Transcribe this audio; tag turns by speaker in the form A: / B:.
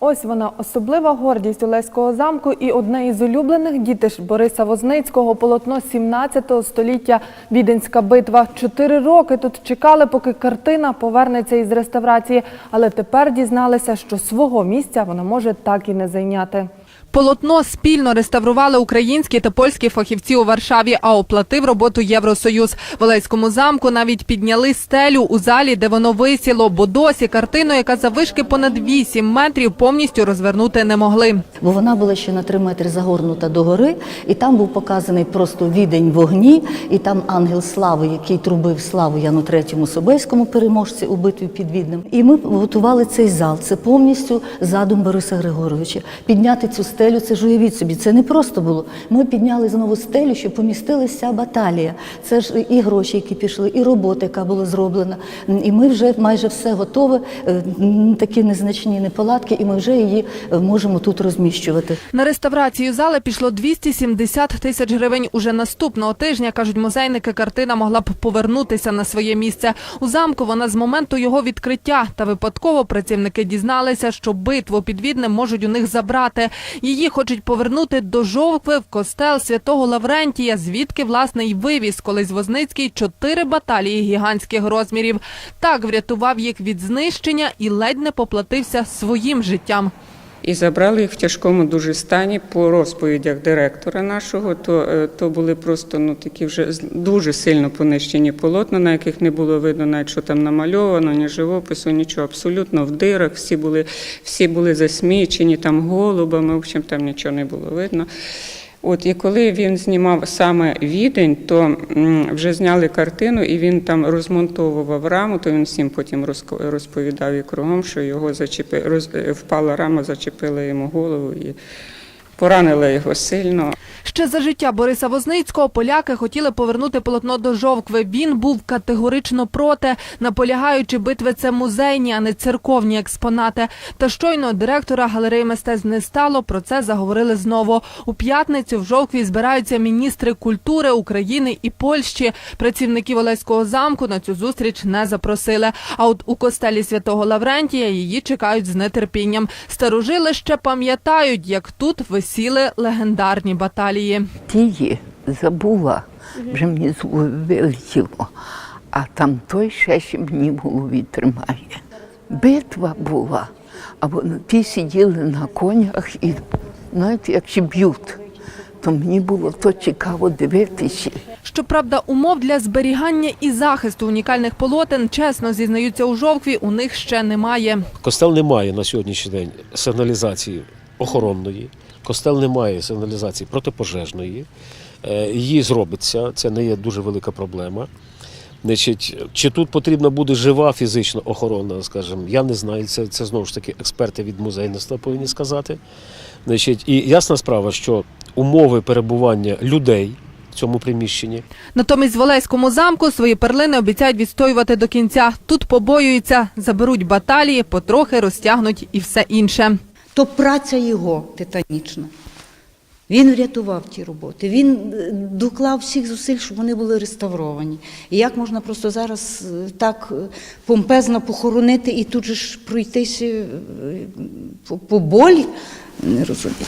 A: Ось вона особлива гордість Олеського замку і одне із улюблених дітиш Бориса Возницького полотно 17 століття Віденська битва. Чотири роки тут чекали, поки картина повернеться із реставрації, але тепер дізналися, що свого місця вона може так і не зайняти. Полотно спільно реставрували українські та польські фахівці у Варшаві, а оплатив роботу Євросоюз. В Олеському замку навіть підняли стелю у залі, де воно висіло, бо досі картину, яка завишки понад 8 метрів, повністю розвернути не могли.
B: Бо вона була ще на три метри загорнута до гори, і там був показаний просто відень вогні, і там ангел слави, який трубив славу Яну Третьому Собеському переможці у битві під Віднем. І ми готували цей зал. Це повністю задум Бориса Григоровича. Підняти цю стелю, це ж уявіть собі, це не просто було. Ми підняли знову стелю, щоб помістилася баталія. Це ж і гроші, які пішли, і робота, яка була зроблена. І ми вже майже все готове, е, такі незначні неполадки, і ми вже її е, можемо тут розміщувати.
A: На реставрацію зали пішло 270 тисяч гривень. Уже наступного тижня, кажуть музейники, картина могла б повернутися на своє місце. У замку вона з моменту його відкриття. Та випадково працівники дізналися, що битву під Віднем можуть у них забрати. Її хочуть повернути до Жовкви в костел святого Лаврентія, звідки, власне, й вивіз колись Возницький чотири баталії гігантських розмірів. Так врятував їх від знищення і ледь не поплатився своїм життям.
C: І забрали їх в тяжкому дуже стані по розповідях директора нашого. То, е, то були просто ну такі вже дуже сильно понищені полотна, на яких не було видно, навіть що там намальовано, ні живопису, нічого. Абсолютно в дирах. Всі були, всі були засмічені там голубами. В общем, там нічого не було видно. От і коли він знімав саме відень, то вже зняли картину, і він там розмонтовував раму. То він всім потім розповідав і кругом, що його зачепи, роз, е, впала рама, зачепила йому голову і поранила його сильно.
A: Ще за життя Бориса Возницького поляки хотіли повернути полотно до Жовкви. Він був категорично проти, наполягаючи, битви це музейні, а не церковні експонати. Та щойно директора галереї мистецтв не стало. Про це заговорили знову. У п'ятницю в Жовкві збираються міністри культури України і Польщі. Працівників Олеського замку на цю зустріч не запросили. А от у костелі святого Лаврентія її чекають з нетерпінням. Старожили ще пам'ятають, як тут висіли легендарні баталії.
D: Тії забула, вже мені вилетіло, а там той ще ще мені в голові тримає. Битва була, а вони ті сиділи на конях і знаєте, як ще б'ють. То мені було то цікаво дивитися.
A: Щоправда, умов для зберігання і захисту унікальних полотен, чесно зізнаються у Жовкві, у них ще немає.
E: Костел не має на сьогоднішній день сигналізації охоронної, костел не має сигналізації протипожежної. Е, Її зробиться, це не є дуже велика проблема. Значить, чи тут потрібна буде жива фізична охорона, скажімо, я не знаю. Це, це знову ж таки експерти від музейництва повинні сказати. Значить, і ясна справа, що умови перебування людей в цьому приміщенні
A: Натомість в Олеському замку свої перлини обіцяють відстоювати до кінця. Тут побоюються, заберуть баталії, потрохи розтягнуть і все інше.
F: То праця його титанічна. Він врятував ті роботи. Він е, доклав всіх зусиль, щоб вони були реставровані. І як можна просто зараз е, так е, помпезно похоронити і тут же ж пройтися по, по болі, не розумію.